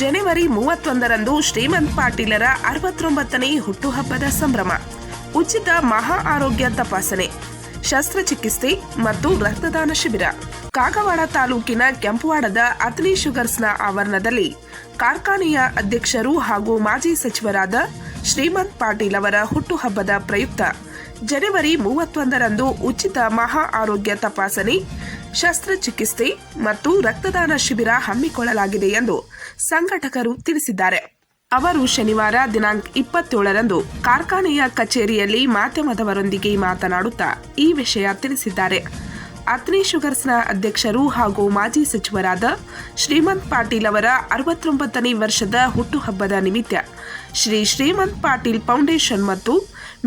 ಜನವರಿ ಮೂವತ್ತೊಂದರಂದು ಶ್ರೀಮಂತ್ ಪಾಟೀಲರ ಅರವತ್ತೊಂಬತ್ತನೇ ಹುಟ್ಟುಹಬ್ಬದ ಸಂಭ್ರಮ. ಉಚಿತ ಮಹಾ ಆರೋಗ್ಯ ತಪಾಸಣೆ, ಶಸ್ತ್ರಚಿಕಿತ್ಸೆ ಮತ್ತು ರಕ್ತದಾನ ಶಿಬಿರ. ಕಾಗವಾಡ ತಾಲೂಕಿನ ಕೆಂಪುವಾಡದ ಅತ್ನಿ ಶುಗರ್ಸ್ನ ಆವರಣದಲ್ಲಿ ಕಾರ್ಖಾನೆಯ ಅಧ್ಯಕ್ಷರು ಹಾಗೂ ಮಾಜಿ ಸಚಿವರಾದ ಶ್ರೀಮಂತ್ ಪಾಟೀಲ್ ಅವರ ಹುಟ್ಟುಹಬ್ಬದ ಪ್ರಯುಕ್ತ. ಜನವರಿ ಮೂವತ್ತೊಂದರಂದು ಉಚಿತ ಮಹಾ ಆರೋಗ್ಯ ತಪಾಸಣೆ ಶಸ್ತ್ರಚಿಕಿತ್ಸೆ ಮತ್ತು ರಕ್ತದಾನ ಶಿಬಿರ ಹಮ್ಮಿಕೊಳ್ಳಲಾಗಿದೆ ಎಂದು ಸಂಘಟಕರು ತಿಳಿಸಿದ್ದಾರೆ. ಅವರು ಶನಿವಾರ ದಿನಾಂಕ ಇಪ್ಪತ್ತೇಳರಂದು ಕಾರ್ಖಾನೆಯ ಕಚೇರಿಯಲ್ಲಿ ಮಾಧ್ಯಮದವರೊಂದಿಗೆ ಮಾತನಾಡುತ್ತಾ ಈ ವಿಷಯ ತಿಳಿಸಿದ್ದಾರೆ. ಅತ್ನಿ ಶುಗರ್ಸ್ನ ಅಧ್ಯಕ್ಷರು ಹಾಗೂ ಮಾಜಿ ಸಚಿವರಾದ ಶ್ರೀಮಂತ್ ಪಾಟೀಲ್ ಅವರ ಅರವತ್ತೊಂಬತ್ತನೇ ವರ್ಷದ ಹುಟ್ಟುಹಬ್ಬದ ನಿಮಿತ್ತ ಶ್ರೀ ಶ್ರೀಮಂತ್ ಪಾಟೀಲ್ ಫೌಂಡೇಶನ್ ಮತ್ತು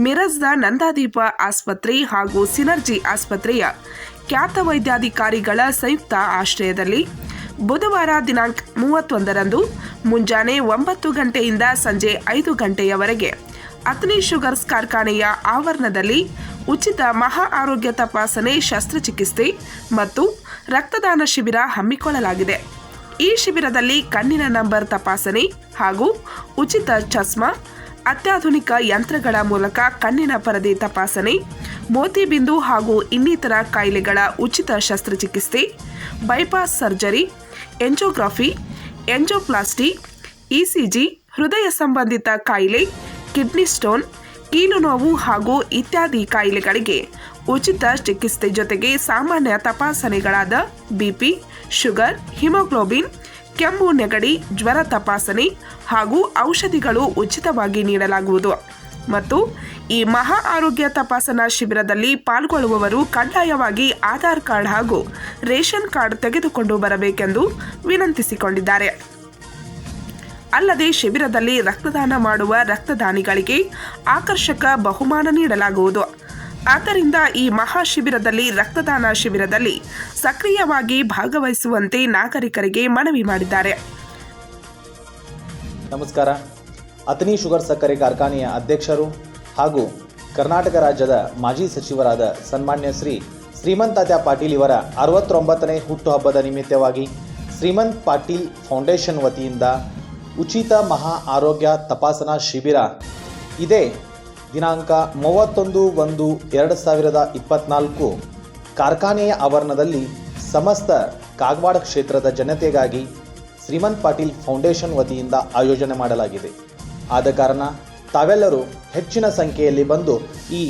ಮಿರಜ್ದ ನಂದಾದೀಪ ಆಸ್ಪತ್ರೆ ಹಾಗೂ ಸಿನರ್ಜಿ ಆಸ್ಪತ್ರೆಯ ಖ್ಯಾತ ವೈದ್ಯಾಧಿಕಾರಿಗಳ ಸಂಯುಕ್ತ ಆಶ್ರಯದಲ್ಲಿ ಬುಧವಾರ ದಿನಾಂಕ ಮೂವತ್ತೊಂದರಂದು ಮುಂಜಾನೆ ಒಂಬತ್ತು ಗಂಟೆಯಿಂದ ಸಂಜೆ ಐದು ಗಂಟೆಯವರೆಗೆ ಅತ್ನಿ ಶುಗರ್ಸ್ ಕಾರ್ಖಾನೆಯ ಆವರಣದಲ್ಲಿ ಉಚಿತ ಮಹಾ ಆರೋಗ್ಯ ತಪಾಸಣೆ ಶಸ್ತ್ರಚಿಕಿತ್ಸೆ ಮತ್ತು ರಕ್ತದಾನ ಶಿಬಿರ ಹಮ್ಮಿಕೊಳ್ಳಲಾಗಿದೆ. ಈ ಶಿಬಿರದಲ್ಲಿ ಕಣ್ಣಿನ ನಂಬರ್ ತಪಾಸಣೆ ಹಾಗೂ ಉಚಿತ ಚಸ್ಮಾ, ಅತ್ಯಾಧುನಿಕ ಯಂತ್ರಗಳ ಮೂಲಕ ಕಣ್ಣಿನ ಪರದೆ ತಪಾಸಣೆ ಮೋತಿಬಿಂದು ಹಾಗೂ ಇನ್ನಿತರ ಕಾಯಿಲೆಗಳ ಉಚಿತ ಶಸ್ತ್ರಚಿಕಿತ್ಸೆ, bypass surgery, angiography, angioplasty, ECG, ಹೃದಯ ಸಂಬಂಧಿತ ಕಾಯಿಲೆ, ಕಿಡ್ನಿ ಸ್ಟೋನ್, ಕೀಲು ನೋವು ಹಾಗೂ ಇತ್ಯಾದಿ ಕಾಯಿಲೆಗಳಿಗೆ ಉಚಿತ ಚಿಕಿತ್ಸೆ ಜೊತೆಗೆ ಸಾಮಾನ್ಯ ತಪಾಸಣೆಗಳಾದ ಬಿಪಿ, ಶುಗರ್, ಹಿಮೋಗ್ಲೋಬಿನ್, ಕೆಮ್ಮು, ನೆಗಡಿ, ಜ್ವರ ತಪಾಸಣೆ ಹಾಗೂ ಔಷಧಿಗಳು ಉಚಿತವಾಗಿ ನೀಡಲಾಗುವುದು. ಮತ್ತು ಈ ಮಹಾ ಆರೋಗ್ಯ ತಪಾಸಣಾ ಶಿಬಿರದಲ್ಲಿ ಪಾಲ್ಗೊಳ್ಳುವವರು ಕಡ್ಡಾಯವಾಗಿ ಆಧಾರ್ ಕಾರ್ಡ್ ಹಾಗೂ ರೇಷನ್ ಕಾರ್ಡ್ ತೆಗೆದುಕೊಂಡು ಬರಬೇಕೆಂದು ವಿನಂತಿಸಿಕೊಂಡಿದ್ದಾರೆ. ಅಲ್ಲದೆ ಶಿಬಿರದಲ್ಲಿ ರಕ್ತದಾನ ಮಾಡುವ ರಕ್ತದಾನಿಗಳಿಗೆ ಆಕರ್ಷಕ ಬಹುಮಾನ ನೀಡಲಾಗುವುದು. ಆದ್ದರಿಂದ ಈ ಮಹಾ ಶಿಬಿರದಲ್ಲಿ ರಕ್ತದಾನ ಶಿಬಿರದಲ್ಲಿ ಸಕ್ರಿಯವಾಗಿ ಭಾಗವಹಿಸುವಂತೆ ನಾಗರಿಕರಿಗೆ ಮನವಿ ಮಾಡಿದ್ದಾರೆ. ನಮಸ್ಕಾರ. ಅತನಿ ಶುಗರ್ ಸಕ್ಕರೆ ಕಾರ್ಖಾನೆಯ ಅಧ್ಯಕ್ಷರು ಹಾಗೂ ಕರ್ನಾಟಕ ರಾಜ್ಯದ ಮಾಜಿ ಸಚಿವರಾದ ಸನ್ಮಾನ್ಯ ಶ್ರೀ ಶ್ರೀಮಂತ್ ಪಾಟೀಲ್ ಇವರ ಅರವತ್ತೊಂಬತ್ತನೇ ಹುಟ್ಟುಹಬ್ಬದ ನಿಮಿತ್ತವಾಗಿ ಶ್ರೀಮಂತ್ ಪಾಟೀಲ್ ಫೌಂಡೇಶನ್ ವತಿಯಿಂದ ಉಚಿತ ಮಹಾ ಆರೋಗ್ಯ ತಪಾಸಣಾ ಶಿಬಿರ. ಇದೇ ದಿನಾಂಕ ಮೂವತ್ತೊಂದು ಒಂದು ಎರಡು ಸಾವಿರದ ಇಪ್ಪತ್ನಾಲ್ಕು ಕಾರ್ಖಾನೆಯ ಆವರಣದಲ್ಲಿ ಸಮಸ್ತ ಕಾಗವಾಡ ಕ್ಷೇತ್ರದ ಜನತೆಗಾಗಿ ಶ್ರೀಮಂತ್ ಪಾಟೀಲ್ ಫೌಂಡೇಶನ್ ವತಿಯಿಂದ ಆಯೋಜನೆ ಮಾಡಲಾಗಿದೆ. ಆದ ಕಾರಣ ತಾವೆಲ್ಲರೂ ಹೆಚ್ಚಿನ ಸಂಖ್ಯೆಯಲ್ಲಿ ಬಂದು ಈ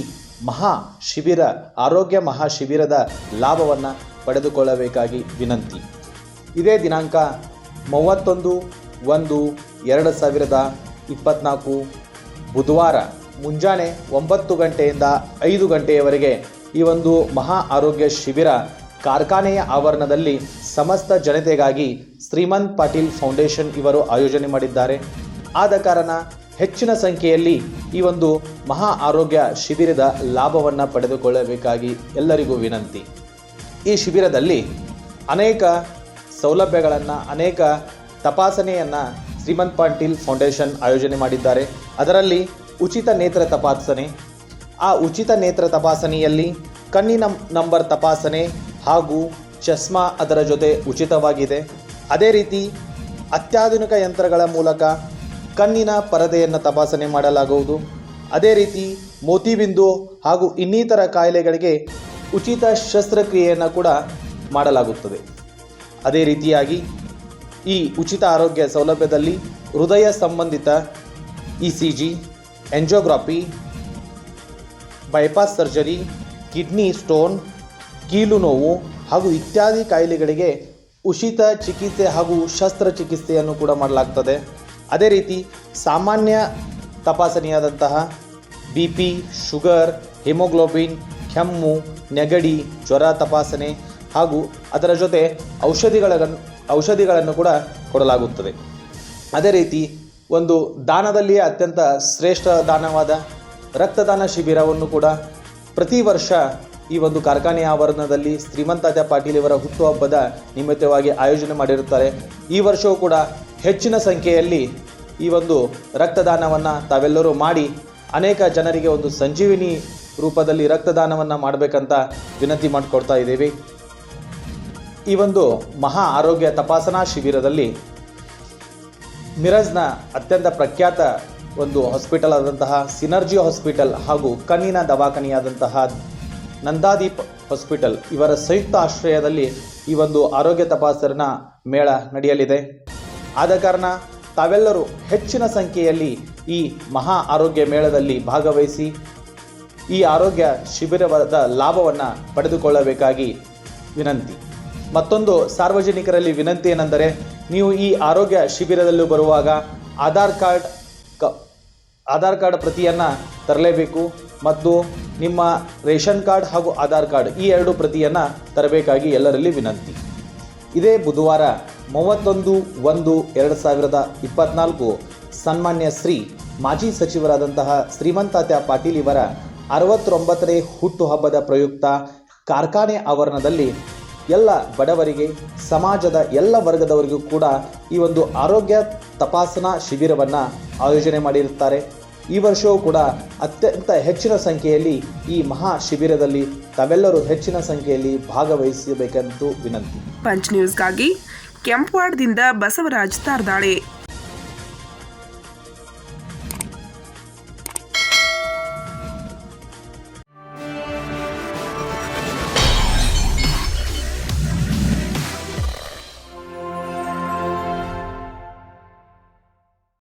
ಮಹಾ ಶಿಬಿರ, ಆರೋಗ್ಯ ಮಹಾ ಶಿಬಿರದ ಲಾಭವನ್ನು ಪಡೆದುಕೊಳ್ಳಬೇಕಾಗಿ ವಿನಂತಿ. ಇದೇ ದಿನಾಂಕ ಮೂವತ್ತೊಂದು, ಒಂದು, ಎರಡು ಸಾವಿರದ ಇಪ್ಪತ್ನಾಲ್ಕು ಬುಧವಾರ ಮುಂಜಾನೆ ಒಂಬತ್ತು ಗಂಟೆಯಿಂದ ಐದು ಗಂಟೆಯವರೆಗೆ ಈ ಒಂದು ಮಹಾ ಆರೋಗ್ಯ ಶಿಬಿರ ಕಾರ್ಖಾನೆಯ ಆವರಣದಲ್ಲಿ ಸಮಸ್ತ ಜನತೆಗಾಗಿ ಶ್ರೀಮಂತ್ ಪಾಟೀಲ್ ಫೌಂಡೇಶನ್ ಇವರು ಆಯೋಜನೆ ಮಾಡಿದ್ದಾರೆ. ಆದ ಕಾರಣ ಹೆಚ್ಚಿನ ಸಂಖ್ಯೆಯಲ್ಲಿ ಈ ಒಂದು ಮಹಾ ಆರೋಗ್ಯ ಶಿಬಿರದ ಲಾಭವನ್ನು ಪಡೆದುಕೊಳ್ಳಬೇಕಾಗಿ ಎಲ್ಲರಿಗೂ ವಿನಂತಿ. ಈ ಶಿಬಿರದಲ್ಲಿ ಅನೇಕ ಸೌಲಭ್ಯಗಳನ್ನು, ಅನೇಕ ತಪಾಸಣೆಯನ್ನು ಶ್ರೀಮಂತ್ ಪಾಟೀಲ್ ಫೌಂಡೇಶನ್ ಆಯೋಜನೆ ಮಾಡಿದ್ದಾರೆ. ಅದರಲ್ಲಿ ಉಚಿತ ನೇತ್ರ ತಪಾಸಣೆ, ಆ ಉಚಿತ ನೇತ್ರ ತಪಾಸಣೆಯಲ್ಲಿ ಕಣ್ಣಿನ ನಂಬರ್ ತಪಾಸಣೆ ಹಾಗೂ ಚಸ್ಮಾ ಅದರ ಜೊತೆ ಉಚಿತವಾಗಿದೆ. ಅದೇ ರೀತಿ ಅತ್ಯಾಧುನಿಕ ಯಂತ್ರಗಳ ಮೂಲಕ ಕಣ್ಣಿನ ಪರದೆಯನ್ನು ತಪಾಸಣೆ ಮಾಡಲಾಗುವುದು. ಅದೇ ರೀತಿ ಮೋತಿಬಿಂದು ಹಾಗೂ ಇನ್ನಿತರ ಕಾಯಿಲೆಗಳಿಗೆ ಉಚಿತ ಶಸ್ತ್ರಕ್ರಿಯೆಯನ್ನು ಕೂಡ ಮಾಡಲಾಗುತ್ತದೆ. ಅದೇ ರೀತಿಯಾಗಿ ಈ ಉಚಿತ ಆರೋಗ್ಯ ಸೌಲಭ್ಯದಲ್ಲಿ ಹೃದಯ ಸಂಬಂಧಿತ E C G angiography, bypass surgery, kidney stone, ಕೀಲು ನೋವು ಹಾಗೂ ಇತ್ಯಾದಿ ಕಾಯಿಲೆಗಳಿಗೆ ಉಚಿತ ಚಿಕಿತ್ಸೆ ಹಾಗೂ ಶಸ್ತ್ರಚಿಕಿತ್ಸೆಯನ್ನು ಕೂಡ ಮಾಡಲಾಗ್ತದೆ. ಅದೇ ರೀತಿ ಸಾಮಾನ್ಯ ತಪಾಸಣೆಯಾದಂತಹ ಬಿ ಪಿ, ಶುಗರ್, ಹಿಮೋಗ್ಲೋಬಿನ್, ಕೆಮ್ಮು, ನೆಗಡಿ, ಜ್ವರ ತಪಾಸಣೆ ಹಾಗೂ ಅದರ ಜೊತೆ ಔಷಧಿಗಳ ಔಷಧಿಗಳನ್ನು ಕೂಡ ಕೊಡಲಾಗುತ್ತದೆ. ಅದೇ ರೀತಿ ಒಂದು ದಾನದಲ್ಲಿಯೇ ಅತ್ಯಂತ ಶ್ರೇಷ್ಠ ದಾನವಾದ ರಕ್ತದಾನ ಶಿಬಿರವನ್ನು ಕೂಡ ಪ್ರತಿ ವರ್ಷ ಈ ಒಂದು ಕಾರ್ಖಾನೆ ಆವರಣದಲ್ಲಿ ಶ್ರೀಮಂತಾಜ ಪಾಟೀಲ್ ಇವರ ಹುಟ್ಟುಹಬ್ಬದ ನಿಮಿತ್ತವಾಗಿ ಆಯೋಜನೆ ಮಾಡಿರುತ್ತಾರೆ. ಈ ವರ್ಷವೂ ಕೂಡ ಹೆಚ್ಚಿನ ಸಂಖ್ಯೆಯಲ್ಲಿ ಈ ಒಂದು ರಕ್ತದಾನವನ್ನು ತಾವೆಲ್ಲರೂ ಮಾಡಿ ಅನೇಕ ಜನರಿಗೆ ಒಂದು ಸಂಜೀವಿನಿ ರೂಪದಲ್ಲಿ ರಕ್ತದಾನವನ್ನು ಮಾಡಬೇಕಂತ ವಿನಂತಿ ಮಾಡಿಕೊಡ್ತಾ ಇದ್ದೀವಿ. ಈ ಒಂದು ಮಹಾ ಆರೋಗ್ಯ ತಪಾಸಣಾ ಶಿಬಿರದಲ್ಲಿ ಮಿರಜ್ನ ಅತ್ಯಂತ ಪ್ರಖ್ಯಾತ ಒಂದು ಹಾಸ್ಪಿಟಲ್ ಆದಂತಹ ಸಿನರ್ಜಿ ಹಾಸ್ಪಿಟಲ್ ಹಾಗೂ ಕಣ್ಣಿನ ದವಾಖಾನೆಯಾದಂತಹ ನಂದಾದೀಪ್ ಹಾಸ್ಪಿಟಲ್ ಇವರ ಸಂಯುಕ್ತ ಆಶ್ರಯದಲ್ಲಿ ಈ ಒಂದು ಆರೋಗ್ಯ ತಪಾಸಣಾ ಮೇಳ ನಡೆಯಲಿದೆ. ಆದ ಕಾರಣ ತಾವೆಲ್ಲರೂ ಹೆಚ್ಚಿನ ಸಂಖ್ಯೆಯಲ್ಲಿ ಈ ಮಹಾ ಆರೋಗ್ಯ ಮೇಳದಲ್ಲಿ ಭಾಗವಹಿಸಿ ಈ ಆರೋಗ್ಯ ಶಿಬಿರದ ಲಾಭವನ್ನು ಪಡೆದುಕೊಳ್ಳಬೇಕಾಗಿ ವಿನಂತಿ. ಮತ್ತೊಂದು ಸಾರ್ವಜನಿಕರಲ್ಲಿ ವಿನಂತಿ ಏನೆಂದರೆ, ನೀವು ಈ ಆರೋಗ್ಯ ಶಿಬಿರದಲ್ಲೂ ಬರುವಾಗ ಆಧಾರ್ ಕಾರ್ಡ್ ಕ, ಆಧಾರ್ ಕಾರ್ಡ್ ಪ್ರತಿಯನ್ನು ತರಲೇಬೇಕು ಮತ್ತು ನಿಮ್ಮ ರೇಷನ್ ಕಾರ್ಡ್ ಹಾಗೂ ಆಧಾರ್ ಕಾರ್ಡ್ ಈ ಎರಡು ಪ್ರತಿಯನ್ನು ತರಬೇಕಾಗಿ ಎಲ್ಲರಲ್ಲಿ ವಿನಂತಿ. ಇದೇ ಬುಧವಾರ ಮೂವತ್ತೊಂದು, ಒಂದು, ಎರಡು ಸಾವಿರದ ಇಪ್ಪತ್ನಾಲ್ಕು. ಸನ್ಮಾನ್ಯ ಶ್ರೀ ಮಾಜಿ ಸಚಿವರಾದಂತಹ ಶ್ರೀಮಂತಾತ್ಯ ಪಾಟೀಲ್ ಇವರ ಅರವತ್ತೊಂಬತ್ತನೇ ಹುಟ್ಟುಹಬ್ಬದ ಪ್ರಯುಕ್ತ ಕಾರ್ಖಾನೆ ಆವರಣದಲ್ಲಿ ಎಲ್ಲ ಬಡವರಿಗೆ, ಸಮಾಜದ ಎಲ್ಲ ವರ್ಗದವರಿಗೂ ಕೂಡ ಈ ಒಂದು ಆರೋಗ್ಯ ತಪಾಸಣಾ ಶಿಬಿರವನ್ನು ಆಯೋಜನೆ ಮಾಡಿರುತ್ತಾರೆ. ಈ ವರ್ಷವೂ ಕೂಡ ಅತ್ಯಂತ ಹೆಚ್ಚಿನ ಸಂಖ್ಯೆಯಲ್ಲಿ ಈ ಮಹಾ ಶಿಬಿರದಲ್ಲಿ ತಾವೆಲ್ಲರೂ ಹೆಚ್ಚಿನ ಸಂಖ್ಯೆಯಲ್ಲಿ ಭಾಗವಹಿಸಬೇಕೆಂದು ವಿನಂತಿ. ಪಂಚ್ ನ್ಯೂಸ್ಗಾಗಿ ಕೆಂಪವಾಡದಿಂದ ಬಸವರಾಜ್ ತಾರ್ದಾಳೆ.